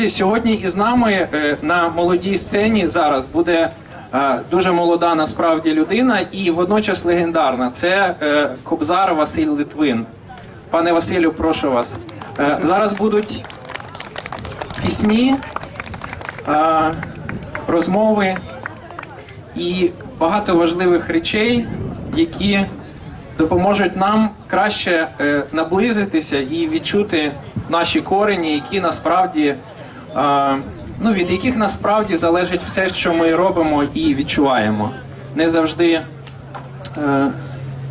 Друзі, сьогодні із нами е, на молодій сцені зараз буде е, дуже молода насправді людина і водночас легендарна. Це е, Кобзар Василь Литвин. Пане Василю, прошу вас. Зараз будуть пісні, розмови і багато важливих речей, які допоможуть нам краще наблизитися і відчути наші корені, які насправді ну, від яких насправді залежить все, що ми робимо і відчуваємо. Не завжди е,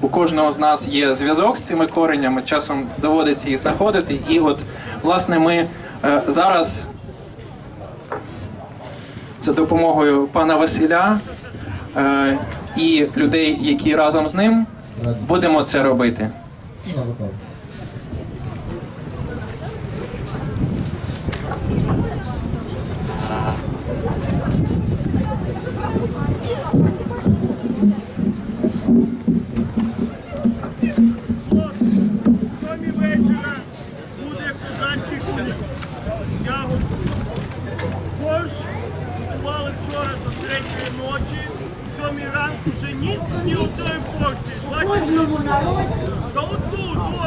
у кожного з нас є зв'язок з цими коренями, часом доводиться їх знаходити. І от, власне, ми е, зараз за допомогою пана Василя е, і людей, які разом з ним будемо це робити.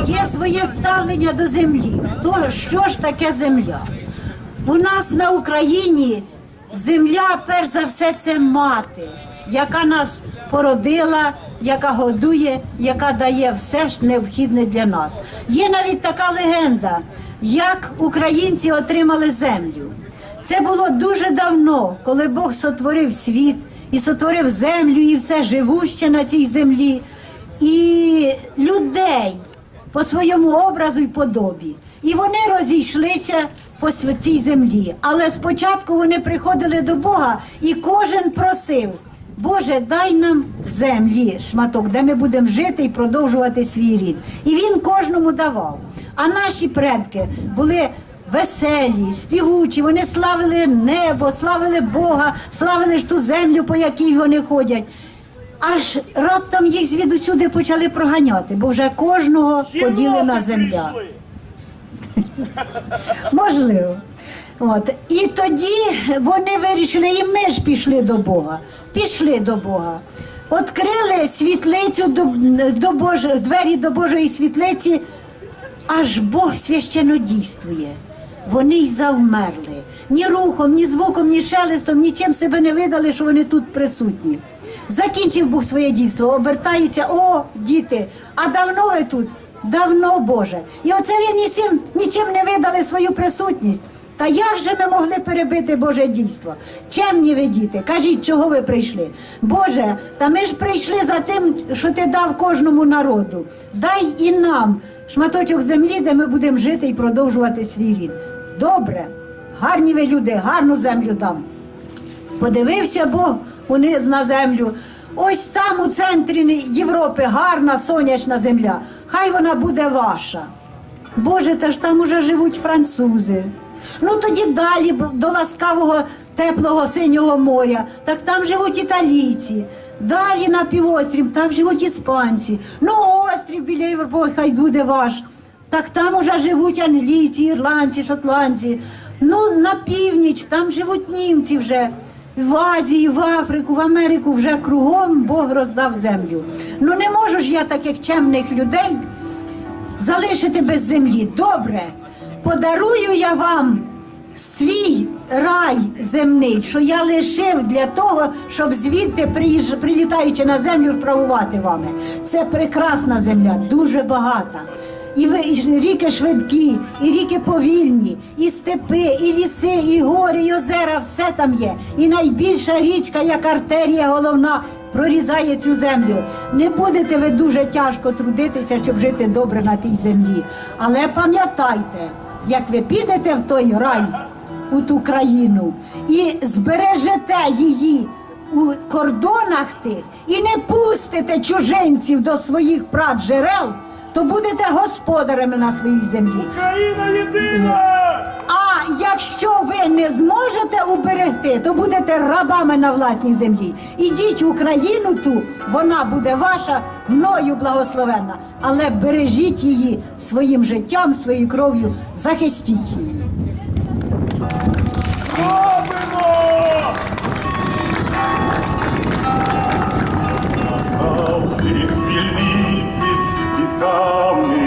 Є своє ставлення до землі. Хто що ж таке земля? У нас на Україні земля, перш за все, це мати, яка нас породила, яка годує, яка дає все необхідне для нас. Є навіть така легенда, як українці отримали землю. Це було дуже давно, коли Бог сотворив світ і сотворив землю і все живуще на цій землі, і людей по своєму образу і подобі. І вони розійшлися по цій землі. Але спочатку вони приходили до Бога, і кожен просив. Боже, дай нам землі шматок, де ми будемо жити і продовжувати свій рід. І він кожному давав. А наші предки були веселі, співучі, вони славили небо, славили Бога, славили ж ту землю, по якій вони ходять. Аж раптом їх звідусюди почали проганяти, бо вже кожного поділена земля. Можливо. От. І тоді вони вирішили, і ми ж пішли до Бога. Пішли до Бога. Открили світлицю до, до Бож... двері до Божої світлиці, аж Бог священно дійствує. Вони й завмерли. Ні рухом, ні звуком, ні шелестом, нічим себе не видали, що вони тут присутні. Закінчив Бог своє дійство, обертається, о, діти, а давно ви тут? Давно, Боже. І оце він нічим, нічим не видали свою присутність. Та як же ми могли перебити Боже дійство? Чемні ви діти, кажіть, чого ви прийшли? Боже, та ми ж прийшли за тим, що ти дав кожному народу. Дай і нам шматочок землі, де ми будемо жити і продовжувати свій рід. Добре, гарні ви люди, гарну землю дам. Подивився Бог униз на землю. Ось там у центрі Європи гарна сонячна земля. Хай вона буде ваша. Боже, та ж там уже живуть французи. Ну тоді далі до ласкавого теплого синього моря. Так там живуть італійці. Далі на півострів, там живуть іспанці. Ну, острів біля Європи, хай буде ваш. Так там уже живуть англійці, ірландці, шотландці. Ну, на північ, там живуть німці вже. В Азії, в Африку, в Америку вже кругом Бог роздав землю. Ну не можу ж я таких чемних людей залишити без землі. Добре, подарую я вам свій рай земний, що я лишив для того, щоб звідти, прилітаючи на землю, вправувати вами. Це прекрасна земля, дуже багата. І ріки швидкі, і ріки повільні, і степи, і ліси, і гори, і озера, все там є. І найбільша річка, як артерія головна, прорізає цю землю. Не будете ви дуже тяжко трудитися, щоб жити добре на тій землі. Але пам'ятайте, як ви підете в той рай, у ту країну, і збережете її у кордонах тих, і не пустите чужинців до своїх прав джерел, то будете господарями на своїй землі. Україна єдина! А якщо ви не зможете уберегти, то будете рабами на власній землі. Ідіть в Україну ту, вона буде ваша, мною благословенна, але бережіть її своїм життям, своєю кров'ю, захистіть її. Зробимо! come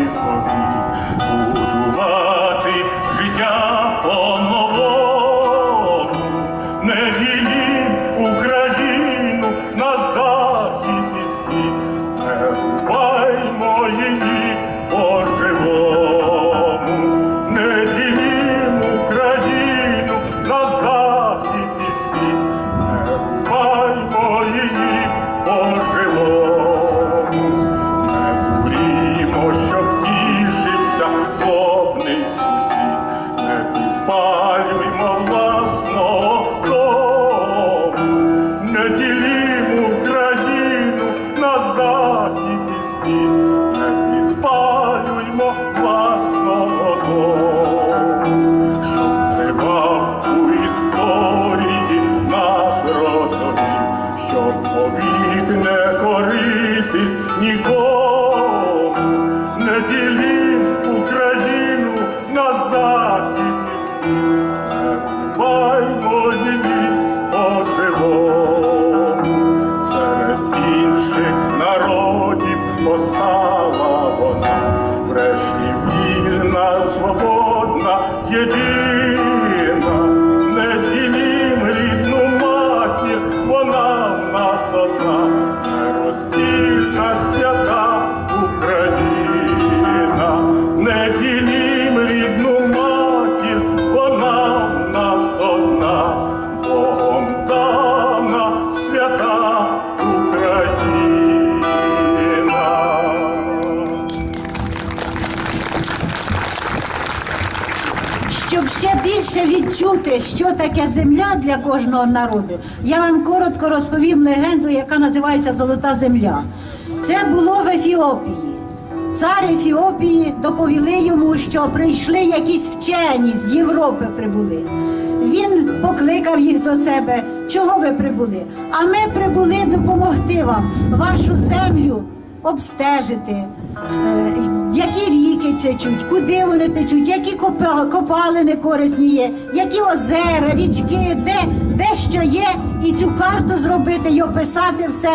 成 gece відчути, що таке земля для кожного народу, я вам коротко розповім легенду, яка називається Золота земля. Це було в Ефіопії. Цар Ефіопії доповіли йому, що прийшли якісь вчені з Європи прибули. Він покликав їх до себе. Чого ви прибули? А ми прибули допомогти вам вашу землю обстежити, е, які ріки течуть, куди вони течуть, які копа- копалини корисні є, які озера, річки, де, де що є, і цю карту зробити і описати все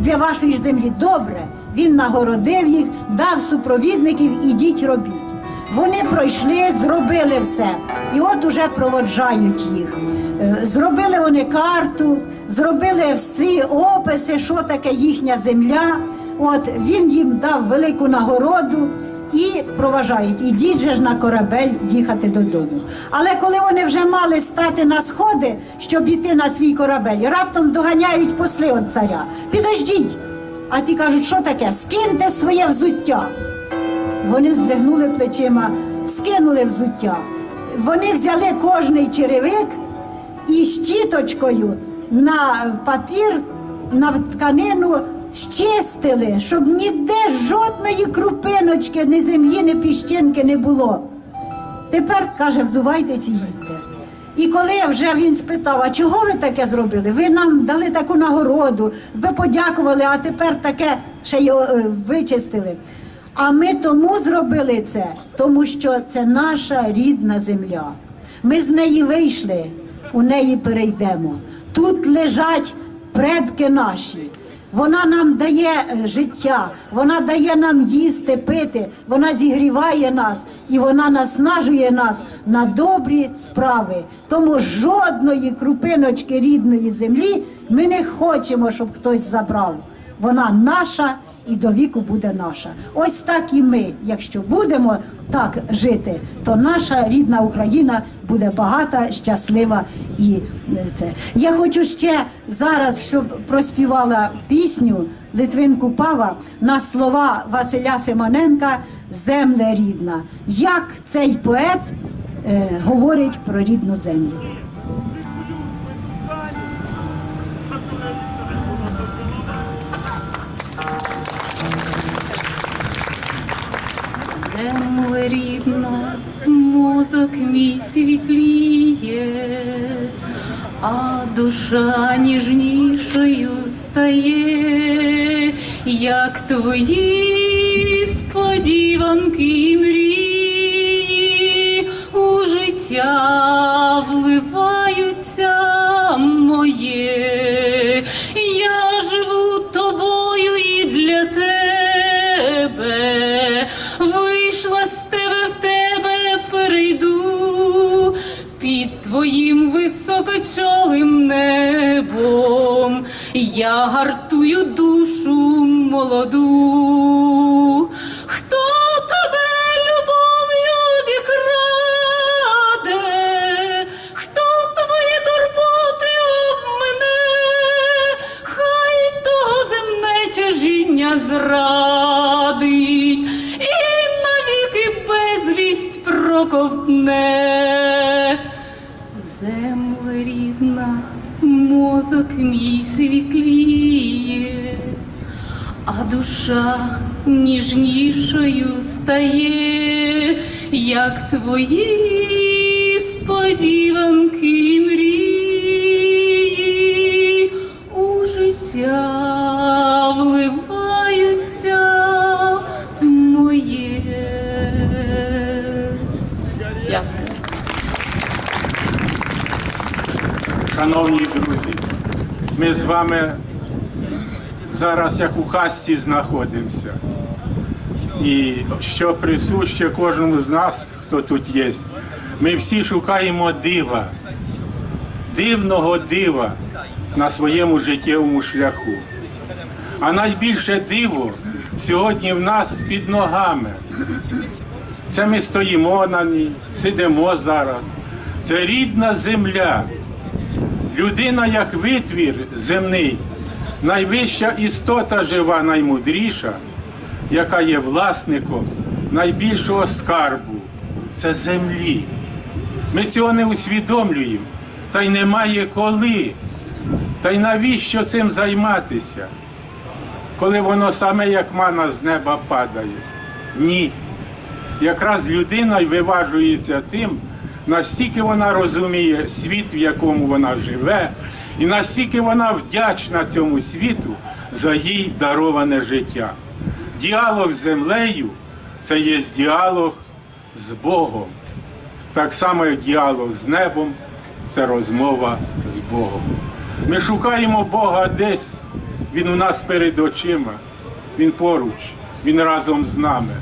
для вашої землі. Добре, він нагородив їх, дав супровідників, ідіть робіть. Вони пройшли, зробили все. І от уже проводжають їх. Е, Зробили вони карту, зробили всі описи, що таке їхня земля. От він їм дав велику нагороду і проважають. Ідіть же ж на корабель їхати додому. Але коли вони вже мали стати на сходи, щоб іти на свій корабель, раптом доганяють посли від царя. Підождіть. А ті кажуть, що таке? Скиньте своє взуття. Вони здвигнули плечима, скинули взуття. Вони взяли кожний черевик і щіточкою на папір, на тканину щистили, щоб ніде жодної крупиночки, ні землі, ні піщинки не було. Тепер каже, взувайтесь і їдьте. І коли вже він спитав, а чого ви таке зробили? Ви нам дали таку нагороду, ви подякували, а тепер таке ще й е, вичистили. А ми тому зробили це, тому що це наша рідна земля. Ми з неї вийшли, у неї перейдемо. Тут лежать предки наші. Вона нам дає е, життя, вона дає нам їсти, пити, вона зігріває нас і вона наснажує нас на добрі справи. Тому жодної крупиночки рідної землі ми не хочемо, щоб хтось забрав. Вона наша і до віку буде наша. Ось так і ми, якщо будемо так жити, то наша рідна Україна буде багата, щаслива і е, це. Я хочу ще зараз, щоб проспівала пісню Литвинку Пава на слова Василя Симоненка Земля рідна. Як цей поет е, говорить про рідну землю. Рідна, мозок мій світліє, а душа ніжнішою стає, як твої сподіванки і мрії у життя твоїм високочолим небом. Я гартую душу молоду. Рідна, мозок мій світліє, а душа ніжнішою стає, як твої сподіванки мрії. У життя Шановні друзі, ми з вами зараз як у касті знаходимося. І що присуще кожному з нас, хто тут є, ми всі шукаємо дива, дивного дива на своєму життєвому шляху. А найбільше диво сьогодні в нас під ногами. Це ми стоїмо на ній, сидимо зараз. Це рідна земля. Людина як витвір земний, найвища істота жива, наймудріша, яка є власником найбільшого скарбу це землі. Ми цього не усвідомлюємо, та й немає коли. Та й навіщо цим займатися, коли воно саме як мана з неба падає? Ні. Якраз людина й виважується тим, настільки вона розуміє світ, в якому вона живе, і настільки вона вдячна цьому світу за їй дароване життя. Діалог з землею це є діалог з Богом. Так само, як діалог з небом це розмова з Богом. Ми шукаємо Бога десь, Він у нас перед очима, Він поруч, Він разом з нами.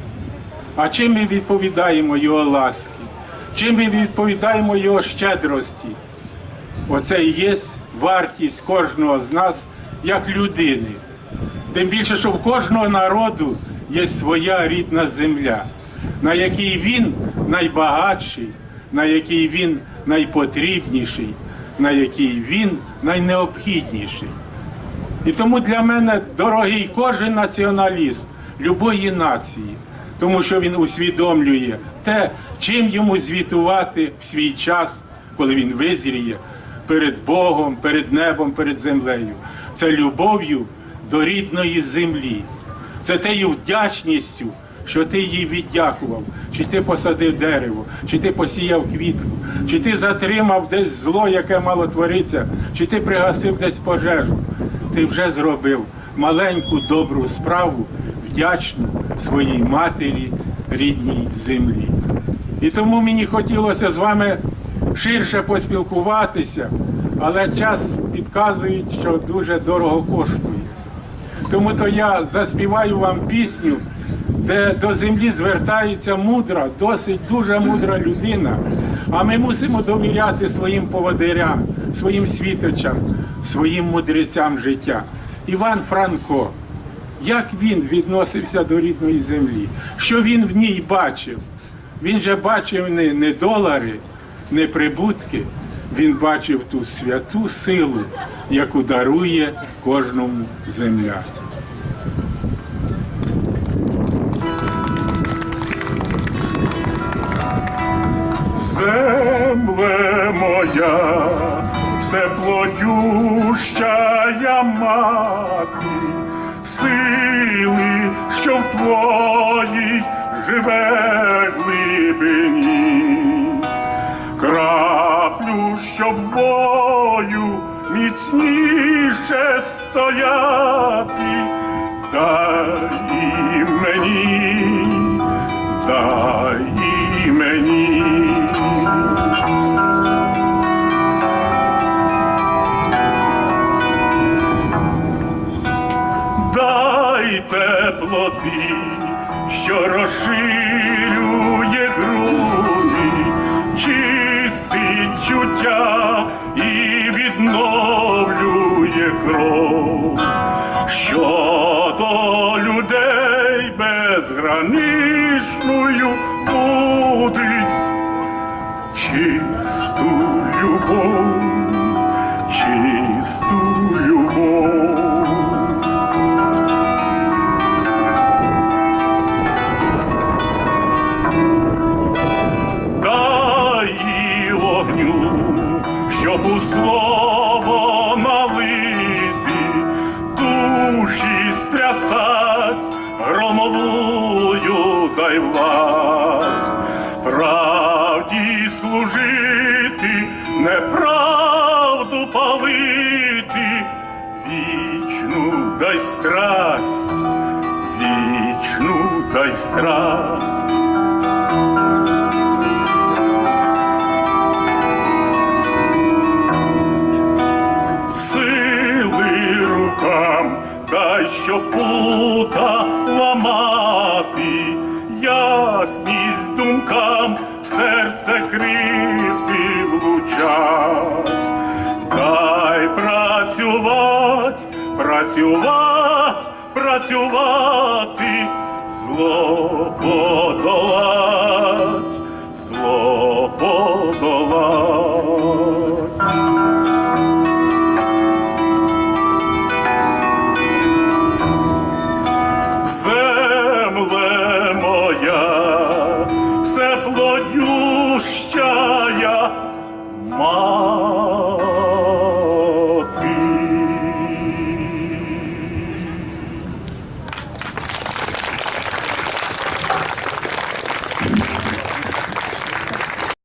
А чим ми відповідаємо Його ласки? Чим ми відповідаємо Його щедрості? Оце і є вартість кожного з нас як людини. Тим більше, що в кожного народу є своя рідна земля, на якій він найбагатший, на якій він найпотрібніший, на якій він найнеобхідніший. І тому для мене дорогий кожен націоналіст любої нації, тому що він усвідомлює те, чим йому звітувати в свій час, коли він визріє перед Богом, перед небом, перед землею. Це любов'ю до рідної землі. Це тею вдячністю, що ти їй віддякував, чи ти посадив дерево, чи ти посіяв квітку, чи ти затримав десь зло, яке мало твориться, чи ти пригасив десь пожежу. Ти вже зробив маленьку добру справу, вдячну своїй матері, рідній землі. І тому мені хотілося з вами ширше поспілкуватися, але час підказує, що дуже дорого коштує. Тому то я заспіваю вам пісню, де до землі звертається мудра, досить дуже мудра людина. А ми мусимо довіряти своїм поводирям, своїм світочам, своїм мудрецям життя. Іван Франко, як він відносився до рідної землі, що він в ній бачив? Він же бачив не, не долари, не прибутки. Він бачив ту святу силу, яку дарує кожному земля. Земле моя, всеплодющая мати, сили, що в твоїй живе глибині, краплю, щоб бою міцніше стояти, дай мені, дай теплоти, що розширює дай сили рукам, дай що пута ламати, ясність думкам, в серце кривди влучать. Дай працювать, працювать, працювати, зло